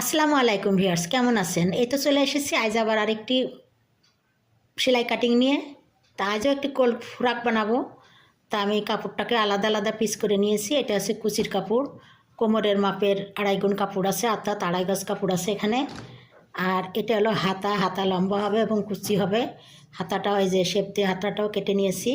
আসসালামু আলাইকুম ভিউয়ার্স, কেমন আছেন? এই তো চলে এসেছি আজ আবার আরেকটি সেলাই কাটিং নিয়ে। তা আজও একটি কোল ফ্রাক বানাবো। তা আমি কাপড়টাকে আলাদা আলাদা পিস করে নিয়েছি। এটা হচ্ছে কুচির কাপড়। কোমরের মাপের আড়াই গুণ কাপড় আছে অর্থাৎ আড়াই গজ কাপড় আছে এখানে। আর এটা হলো হাতা হাতা লম্বা হবে এবং কুচি হবে। হাতাটাও এই যে শেপ দিয়ে হাতাটাও কেটে নিয়েছি।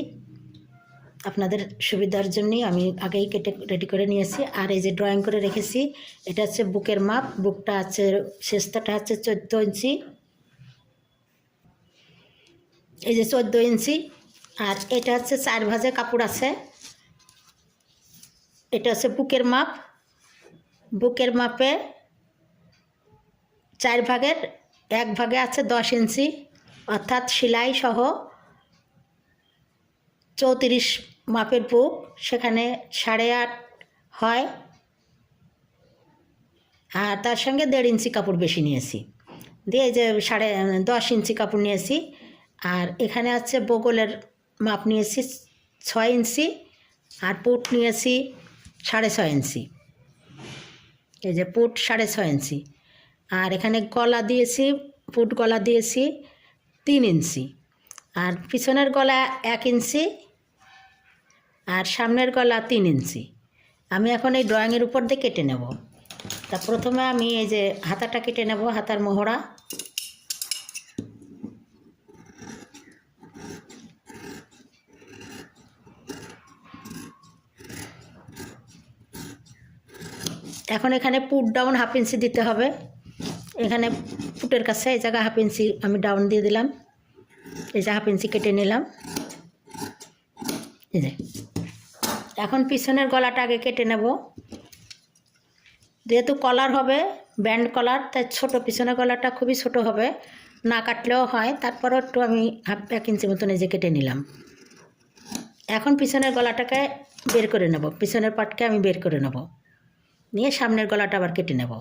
আপনাদের সুবিধার জন্যই আমি আগেই কেটে রেডি করে নিয়েছি। আর এই যে ড্রয়িং করে রেখেছি, এটা হচ্ছে বুকের মাপ। বুকটা আছে, শেষটাটা হচ্ছে চোদ্দ ইঞ্চি। এই যে চোদ্দ ইঞ্চি। আর এটা হচ্ছে চার ভাজে কাপড় আছে। এটা হচ্ছে বুকের মাপ। বুকের মাপে চার ভাগের এক ভাগে আছে দশ ইঞ্চি। অর্থাৎ সেলাই সহ চৌত্রিশ মাপের বুক, সেখানে সাড়ে আট হয়। আর তার সঙ্গে দেড় ইঞ্চি কাপড় বেশি নিয়েছি। দিয়ে যে সাড়ে, দশ ইঞ্চি কাপড় নিয়েছি। আর এখানে আছে বগলের মাপ নিয়েছি ছয় ইঞ্চি, আর পুট নিয়েছি সাড়ে ছয় ইঞ্চি। এই যে পুট সাড়ে ছয় ইঞ্চি। আর এখানে গলা দিয়েছি, পুট গলা দিয়েছি তিন ইঞ্চি। আর পিছনের গলা এক ইঞ্চি আর সামনের গলা তিন ইঞ্চি। আমি এখন এই ড্রয়িংয়ের উপর দিয়ে কেটে নেব। তা প্রথমে আমি এই যে হাতাটা কেটে নেব, হাতার মোহরা। এখন এখানে পুট ডাউন হাফ ইঞ্চি দিতে হবে। এখানে পুটের কাছে এই জায়গায় হাফ ইঞ্চি আমি ডাউন দিয়ে দিলাম। এই যে হাফ ইঞ্চি কেটে নিলাম। এই যে এখন পিছনের গলাটা আগে কেটে নেব। যেহেতু কলার হবে ব্যান্ড কলার তাই ছোট পিছনের গলাটা খুবই ছোট হবে। না কাটলেও হয়, তারপরও একটু আমি হাফ এক ইঞ্চি মতো নিজে কেটে নিলাম। এখন পিছনের গলাটাকে বের করে নেব, পিছনের পাটকে আমি বের করে নেব। নিয়ে সামনের গলাটা আবার কেটে নেব।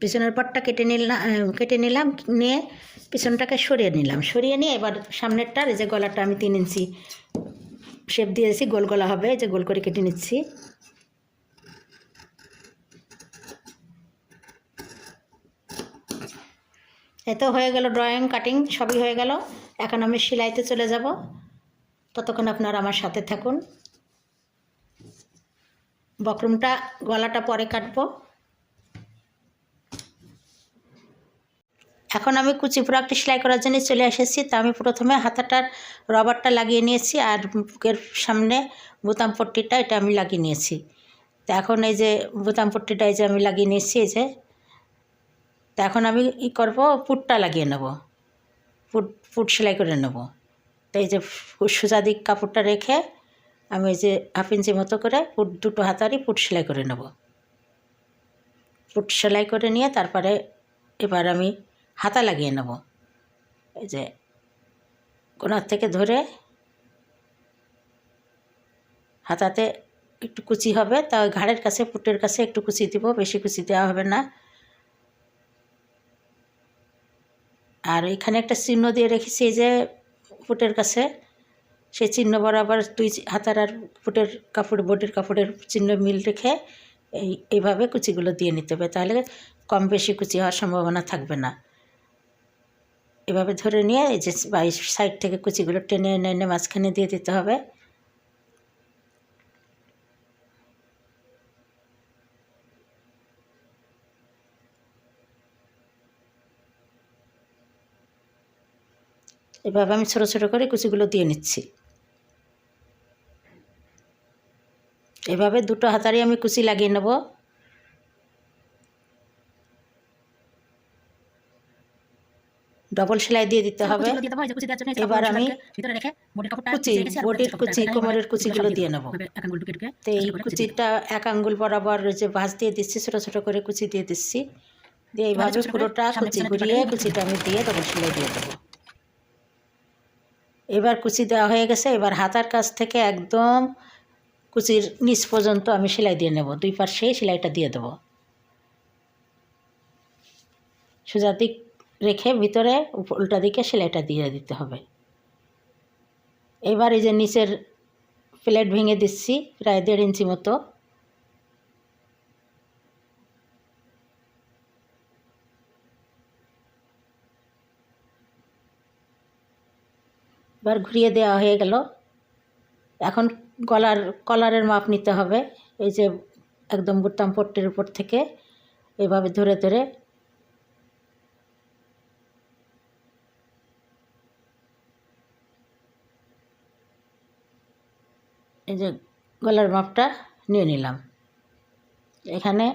পিছনের পাটটা কেটে নিলাম কেটে নিলাম, নিয়ে পিছনটাকে সরিয়ে নিলাম। সরিয়ে নিয়ে এবার সামনেরটার এই যে গলাটা আমি তিন ইঞ্চি শেপ দিয়েছি, গোল গলা হবে যে গোল করে কেটে নিচ্ছি। এতো হয়ে গেল ড্রয়িং কাটিং সবই হয়ে গেল। এখন আমি সেলাইতে চলে যাব। ততক্ষণ আপনারা আমার সাথে থাকুন। বক্রমটা, গলাটা পরে কাটবো। এখন আমি কুচি ফ্রকটি সেলাই করার জন্য চলে এসেছি। তা আমি প্রথমে হাতাটার রবারটা লাগিয়ে নিয়েছি আর বুকের সামনে বোতাম পট্টিটা এটা আমি লাগিয়ে নিয়েছি। তা এখন এই যে বোতাম পট্টিটা এই যে আমি লাগিয়ে নিয়েছি, এই যে। তা এখন আমি ই করব, পুটটা লাগিয়ে নেব। পুট পুট সেলাই করে নেব। তো এই যে সোজা দিক কাপড়টা রেখে আমি এই যে হাফ ইঞ্চি মতো করে পুট, দুটো হাতারই পুট সেলাই করে নেব। পুট সেলাই করে নিয়ে তারপরে এবার আমি হাতা লাগিয়ে নেব। এই যে কোনার থেকে ধরে হাতাতে একটু কুচি হবে, তা ঘাড়ের কাছে, পুটের কাছে একটু কুচি দিব, বেশি কুচি দেওয়া হবে না। আর এখানে একটা চিহ্ন দিয়ে রেখেছি যে পুটের কাছে, সেই চিহ্ন বরাবর দুই হাতার আর পুটের কাপড় বোটের কাপড়ের চিহ্ন মিল রেখে এই, এইভাবে কুচিগুলো দিয়ে নিতে হবে, তাহলে কম বেশি কুচি হওয়ার সম্ভাবনা থাকবে না। এভাবে ধরে নিয়ে এই যে বাইশ সাইড থেকে কুচিগুলো টেনে এনে এনে মাঝখানে দিয়ে দিতে হবে। এভাবে আমি ছোটো ছোটো করে কুচিগুলো দিয়ে নিচ্ছি। এভাবে দুটো হাতারই আমি কুচি লাগিয়ে নেব। ডবল সেলাই দিয়ে দিতে হবে। এবার আমি কুচি বডির কুচি কোমরের কুচিগুলো দিয়ে নেব। তো এই কুচিটা এক আঙ্গুল বরাবর যে ভাঁজ দিয়ে দিচ্ছি ছোটো ছোটো করে কুচি দিয়ে দিচ্ছি। দিয়ে এইভাবে পুরোটা কুচি ঘুরিয়ে কুচিটা আমি দিয়ে ডবল সেলাই দিয়ে দেবো। এবার কুচি দেওয়া হয়ে গেছে এবার হাতার কাছ থেকে একদম কুচির নিচ পর্যন্ত আমি সেলাই দিয়ে নেব। দুই পাশে সেলাইটা দিয়ে দেবো। সোজা দিক রেখে ভিতরে উল্টা দিকে সেলাইটা দিয়ে দিতে হবে। এবার এই যে নিচের প্লেট ভেঙে দিচ্ছি, প্রায় দেড় ইঞ্চি মতো। এবার ঘুরিয়ে দেওয়া হয়ে গেল। এখন গলার, কলারের মাপ নিতে হবে। এই যে একদম বুতাম পট্টির উপর থেকে এভাবে ধরে ধরে এই যে গলার মাপটা নিয়ে নিলাম। এখানে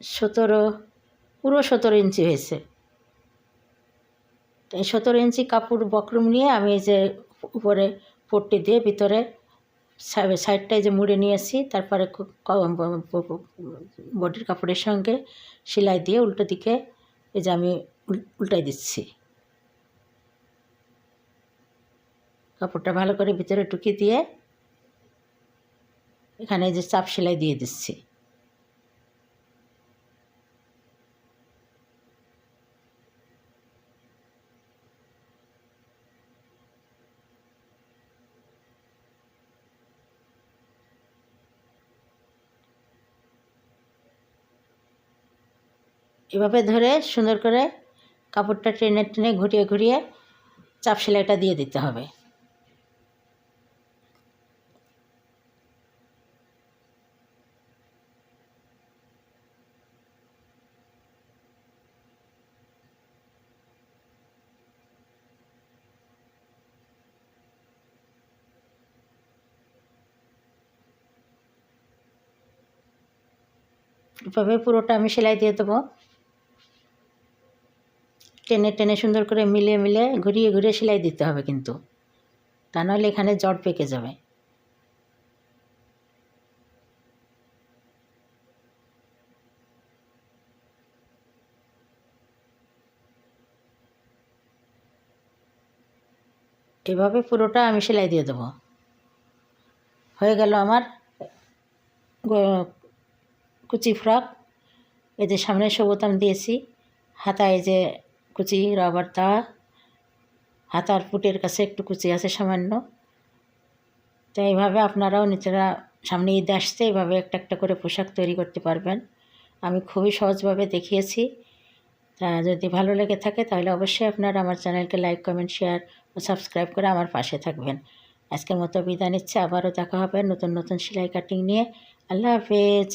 সতেরো, পুরো সতেরো ইঞ্চি হয়েছে। এই সতেরো ইঞ্চি কাপড় বক্রম নিয়ে আমি এই যে উপরে পট্টি দিয়ে ভিতরে সাইডটায় যে মুড়ে নিয়েছি তারপরে বডির কাপড়ের সঙ্গে সেলাই দিয়ে উল্টো দিকে এই যে আমি উল- উল্টাই দিচ্ছি। কাপড়টা ভালো করে ভিতরে টুকি দিয়ে এখানে যে চাপ সেলাই দিয়ে দিচ্ছি। এভাবে ধরে সুন্দর করে কাপড়টা টেনে টেনে ঘুরিয়ে ঘুরিয়ে চাপ সেলাইটা দিয়ে দিতে হবে। এভাবে পুরোটা আমি সেলাই দিয়ে দেবো। টেনে টেনে সুন্দর করে মিলিয়ে মিলে ঘুরিয়ে ঘুরিয়ে সেলাই দিতে হবে কিন্তু। তা নাহলে এখানে জট পেকে যাবে। এভাবে পুরোটা আমি সেলাই দিয়ে দেবো। হয়ে গেল আমার কুচি ফ্রক, এই যে সামনে সবুতাম দিয়েছি, হাতায় যে কুচি রবার দেওয়া হাতার ফুটের কাছে একটু কুচি আছে সামান্য। তো এইভাবে আপনারাও নিজেরা সামনে ঈদ আসছে, এইভাবে একটা একটা করে পোশাক তৈরি করতে পারবেন। আমি খুবই সহজভাবে দেখিয়েছি। তা যদি ভালো লেগে থাকে তাহলে অবশ্যই আপনারা আমার চ্যানেলকে লাইক, কমেন্ট, শেয়ার ও সাবস্ক্রাইব করে আমার পাশে থাকবেন। আজকের মতো বিদায় নিচ্ছে, আবারও দেখা হবে নতুন নতুন সেলাই কাটিং নিয়ে। আল্লাহ হাফেজ।